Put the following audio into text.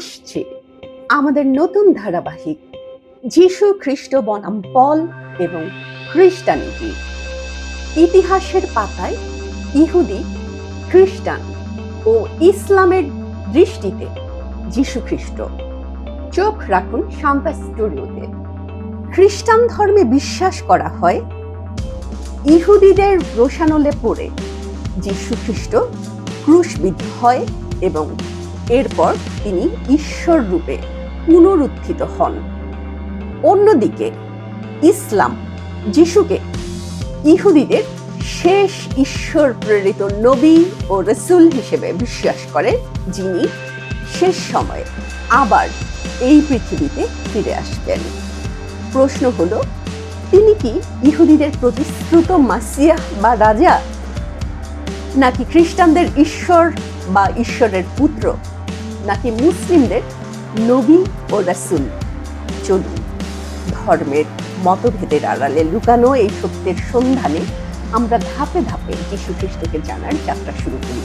আসছে। আমাদের নতুন ধারাবাহিক, যীশু খ্রিস্ট বনাম পল এবং খ্রিস্টানিটি। ইতিহাসের পাতায় ইহুদি, খ্রিস্টান ও ইসলামের দৃষ্টিতে যীশু খ্রিস্ট। চোখ রাখুন শান্তা স্টুডিওতে। খ্রিস্টান ধর্মে বিশ্বাস করা হয়, ইহুদিদের রোশানলে পড়ে যীশু খ্রিস্ট ক্রুশবিদ্ধ হয় এবং এরপর তিনি ঈশ্বর রূপে পুনরুত্থিত হন। অন্যদিকে ইসলাম যিশুকে ইহুদিদের শেষ ঈশ্বর প্রেরিত নবী ও রসুল হিসেবে বিশ্বাস করে, যিনি শেষ সময়ে আবার এই পৃথিবীতে ফিরে আসবেন। প্রশ্ন হলো, তিনি কি ইহুদিদের প্রতিশ্রুত মাসিয়া বা রাজা? নাকি খ্রিস্টানদের ঈশ্বর বা ঈশ্বরের পুত্র? নাকি মুসলিমদের নবী ও রাসুল? চলুন, ধর্মের মতভেদের আড়ালে লুকানো এই সত্যের সন্ধানে আমরা ধাপে ধাপে যীশু খ্রিস্টকে জানার যাত্রা শুরু করি।